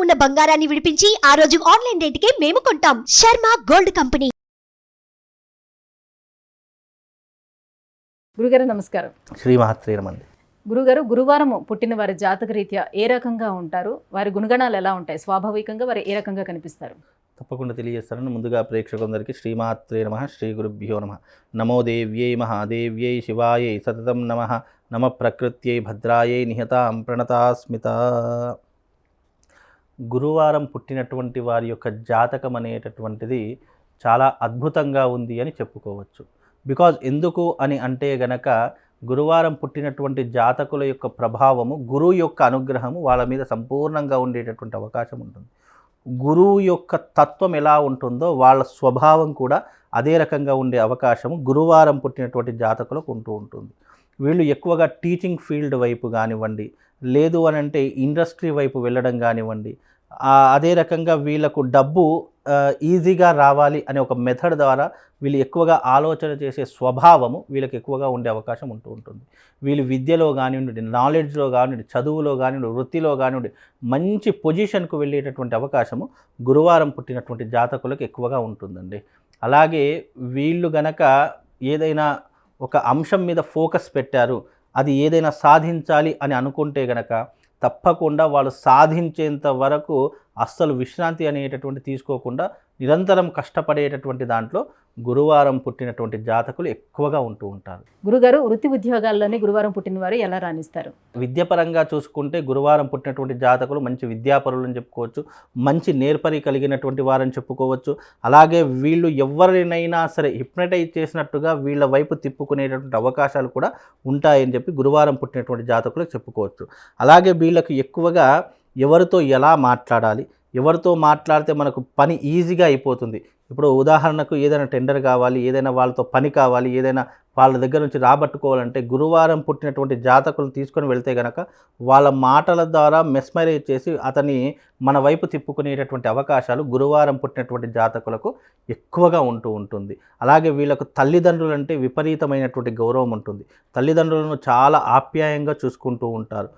ఉన్న బంగారాన్ని విడిపించి ఆ రోజు ఆన్లైన్ రేటుకే మేము కొంటాం. Sharma gold company. గురుగారు నమస్కారం. శ్రీమహత్రి నమండి గురుగారు గురువారం పుట్టిన వారి జాతక రీత్యా ఏ రకంగా ఉంటారు? వారి గుణగణాలు ఎలా ఉంటాయి? స్వాభావికంగా వారు ఏ రకంగా కనిపిస్తారు? తప్పకుండా తెలియజేస్తానని ముందుగా ప్రేక్షకులందరికీ శ్రీమాత్రే నమ శ్రీ గురుభ్యో నమ. నమో దేవ్యై మహాదేవ్యై శివాయై సతతం నమ. నమ ప్రకృత్యై భద్రాయై నిహతాం ప్రణతాస్మిత. గురువారం పుట్టినటువంటి వారి యొక్క జాతకం అనేటటువంటిది చాలా అద్భుతంగా ఉంది అని చెప్పుకోవచ్చు. బికాజ్ ఎందుకు అని అంటే గనక గురువారం పుట్టినటువంటి జాతకుల యొక్క ప్రభావము గురువు యొక్క అనుగ్రహము వాళ్ళ మీద సంపూర్ణంగా ఉండేటటువంటి అవకాశం ఉంటుంది. గురువు యొక్క తత్వం ఎలా ఉంటుందో వాళ్ళ స్వభావం కూడా అదే రకంగా ఉండే అవకాశము గురువారం పుట్టినటువంటి జాతకులకు ఉంటూ ఉంటుంది. వీళ్ళు ఎక్కువగా టీచింగ్ ఫీల్డ్ వైపు కానివ్వండి లేదు అని అంటే ఇండస్ట్రీ వైపు వెళ్ళడం కానివ్వండి అదే రకంగా వీళ్ళకు డబ్బు ఈజీగా రావాలి అనే ఒక మెథడ్ ద్వారా వీళ్ళు ఎక్కువగా ఆలోచన చేసే స్వభావము వీళ్ళకి ఎక్కువగా ఉండే అవకాశం ఉంటూ ఉంటుంది. వీళ్ళు విద్యలో కానివ్వండి నాలెడ్జ్లో కానివ్వండి చదువులో కానివ్వండి వృత్తిలో కానివ్వండి మంచి పొజిషన్కు వెళ్ళేటటువంటి అవకాశము గురువారం పుట్టినటువంటి జాతకులకు ఎక్కువగా ఉంటుందండి. అలాగే వీళ్ళు గనక ఏదైనా ఒక అంశం మీద ఫోకస్ పెట్టారు అది ఏదైనా సాధించాలి అని అనుకుంటే గనక తప్పకుండా వాళ్ళు సాధించేంత వరకు అస్సలు విశ్రాంతి అనేటటువంటి తీసుకోకుండా నిరంతరం కష్టపడేటటువంటి దాంట్లో గురువారం పుట్టినటువంటి జాతకులు ఎక్కువగా ఉంటూ ఉంటారు. గురుగారు వృత్తి ఉద్యోగాల్లోనే గురువారం పుట్టిన వారు ఎలా రాణిస్తారు? విద్యపరంగా చూసుకుంటే గురువారం పుట్టినటువంటి జాతకులు మంచి విద్యాపరులు అని చెప్పుకోవచ్చు మంచి నేర్పరి కలిగినటువంటి వారని చెప్పుకోవచ్చు. అలాగే వీళ్ళు ఎవరినైనా సరే హిప్నటైజ్ చేసినట్టుగా వీళ్ళ వైపు తిప్పుకునేటటువంటి అవకాశాలు కూడా ఉంటాయని చెప్పి గురువారం పుట్టినటువంటి జాతకులకు చెప్పుకోవచ్చు. అలాగే వీళ్ళకు ఎక్కువగా ఎవరితో ఎలా మాట్లాడాలి ఎవరితో మాట్లాడితే మనకు పని ఈజీగా అయిపోతుంది. ఇప్పుడు ఉదాహరణకు ఏదైనా టెండర్ కావాలి ఏదైనా వాళ్ళతో పని కావాలి ఏదైనా వాళ్ళ దగ్గర నుంచి రాబట్టుకోవాలంటే గురువారం పుట్టినటువంటి జాతకులు తీసుకొని వెళ్తే గనక వాళ్ళ మాటల ద్వారా మెస్మరైజ్ చేసి అతని మన వైపు తిప్పుకునేటటువంటి అవకాశాలు గురువారం పుట్టినటువంటి జాతకులకు ఎక్కువగా ఉంటూ ఉంటుంది. అలాగే వీళ్ళకు తల్లిదండ్రులు అంటే విపరీతమైనటువంటి గౌరవం ఉంటుంది. తల్లిదండ్రులను చాలా ఆప్యాయంగా చూసుకుంటూ ఉంటారు.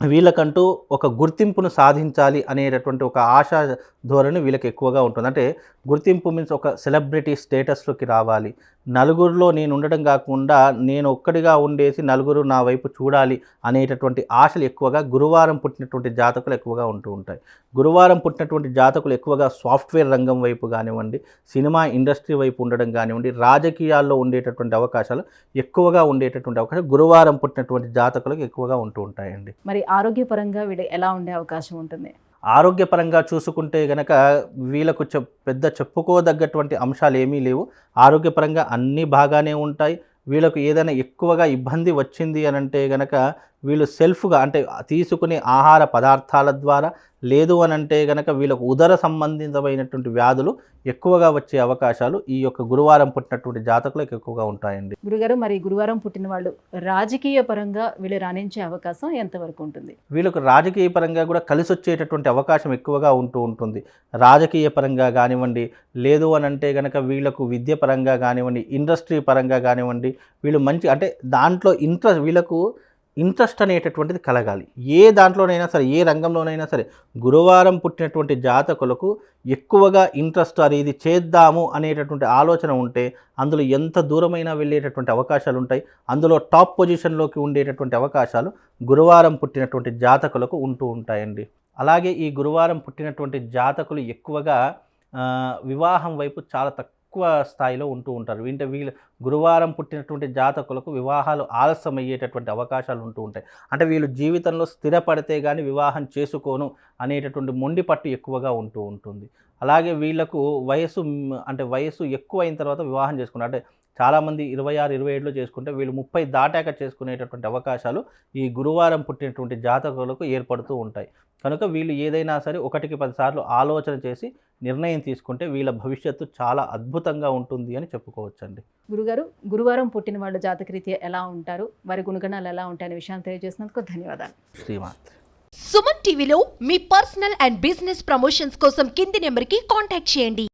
వీళ్ళకంటూ ఒక గుర్తింపును సాధించాలి అనేటటువంటి ఒక ఆశా ధోరణి వీళ్ళకి ఎక్కువగా ఉంటుంది. అంటే గుర్తింపు మీన్స్ ఒక సెలబ్రిటీ స్టేటస్లోకి రావాలి. నలుగురిలో నేను ఉండడం కాకుండా నేను ఒక్కడిగా ఉండేసి నలుగురు నా వైపు చూడాలి అనేటటువంటి ఆశలు ఎక్కువగా గురువారం పుట్టినటువంటి జాతకులు ఎక్కువగా ఉంటూ ఉంటాయి. గురువారం పుట్టినటువంటి జాతకులు ఎక్కువగా సాఫ్ట్వేర్ రంగం వైపు కానివ్వండి సినిమా ఇండస్ట్రీ వైపు ఉండడం కానివ్వండి రాజకీయాల్లో ఉండేటటువంటి అవకాశాలు ఎక్కువగా ఉండేటటువంటి అవకాశాలు గురువారం పుట్టినటువంటి జాతకులకు ఎక్కువగా ఉంటూ ఉంటాయండి. మరి ఆరోగ్యపరంగా వీళ్ళు ఎలా ఉండే అవకాశం ఉంటుంది? ఆరోగ్యపరంగా చూసుకుంటే గనక వీళ్ళకు చెప్ పెద్ద చెప్పుకోదగ్గటువంటి అంశాలు ఏమీ లేవు. ఆరోగ్యపరంగా అన్నీ బాగానే ఉంటాయి. వీళ్ళకు ఏదైనా ఎక్కువగా ఇబ్బంది వచ్చింది అని అంటే గనక వీళ్ళు సెల్ఫ్గా అంటే తీసుకునే ఆహార పదార్థాల ద్వారా లేదు అని అంటే గనక వీళ్ళకు ఉదర సంబంధితమైనటువంటి వ్యాధులు ఎక్కువగా వచ్చే అవకాశాలు ఈ యొక్క గురువారం పుట్టినటువంటి జాతకులకు ఎక్కువగా ఉంటాయండి. గురుగారు మరి గురువారం పుట్టిన వాళ్ళు రాజకీయ పరంగా వీళ్ళు రాణించే అవకాశం ఎంతవరకు ఉంటుంది? వీళ్ళకు రాజకీయ పరంగా కూడా కలిసి వచ్చేటటువంటి అవకాశం ఎక్కువగా ఉంటూ ఉంటుంది. రాజకీయ పరంగా కానివ్వండి లేదు అని అంటే కనుక వీళ్ళకు విద్య పరంగా కానివ్వండి ఇండస్ట్రీ పరంగా కానివ్వండి వీళ్ళు మంచి అంటే దాంట్లో ఇంట్రెస్ట్ వీళ్ళకు ఇంట్రెస్ట్ అనేటటువంటిది కలగాలి. ఏ దాంట్లోనైనా సరే ఏ రంగంలోనైనా సరే గురువారం పుట్టినటువంటి జాతకులకు ఎక్కువగా ఇంట్రెస్ట్ అది ఇది చేద్దాము అనేటటువంటి ఆలోచన ఉంటే అందులో ఎంత దూరమైనా వెళ్ళేటటువంటి అవకాశాలు ఉంటాయి. అందులో టాప్ పొజిషన్లోకి ఉండేటటువంటి అవకాశాలు గురువారం పుట్టినటువంటి జాతకులకు ఉంటూ ఉంటాయండి. అలాగే ఈ గురువారం పుట్టినటువంటి జాతకులు ఎక్కువగా వివాహం వైపు చాలా తక్కువ ఎక్కువ స్థాయిలో ఉంటూ ఉంటారు. వీంటే వీళ్ళు గురువారం పుట్టినటువంటి జాతకులకు వివాహాలు ఆలస్యం అయ్యేటటువంటి అవకాశాలు ఉంటూ ఉంటాయి. అంటే వీళ్ళు జీవితంలో స్థిరపడితే కానీ వివాహం చేసుకోను అనేటటువంటి మొండి పట్టు ఎక్కువగా ఉంటూ ఉంటుంది. అలాగే వీళ్ళకు వయసు అంటే వయసు ఎక్కువ అయిన తర్వాత వివాహం చేసుకున్నారు. అంటే చాలామంది ఇరవై ఆరు ఇరవై ఏడులో చేసుకుంటే వీళ్ళు ముప్పై దాటాక చేసుకునేటటువంటి అవకాశాలు ఈ గురువారం పుట్టినటువంటి జాతకులకు ఏర్పడుతూ ఉంటాయి. కనుక వీళ్ళు ఏదైనా సరే ఒకటికి పదిసార్లు ఆలోచన చేసి నిర్ణయం తీసుకుంటే వీళ్ళ భవిష్యత్తు చాలా అద్భుతంగా ఉంటుంది అని చెప్పుకోవచ్చండి. గురుగారు గురువారం పుట్టిన వాళ్ళ జాతక రీత్యా ఎలా ఉంటారు? వారి గుణగణాలు ఎలా ఉంటాయనే విషయాన్ని తెలియజేసినందుకు ధన్యవాదాలు. శ్రీమాత్. సుమన్ టీవీలో మీ పర్సనల్ అండ్ బిజినెస్ ప్రమోషన్స్ కోసం కింది నెంబర్కి కాంటాక్ట్ చేయండి.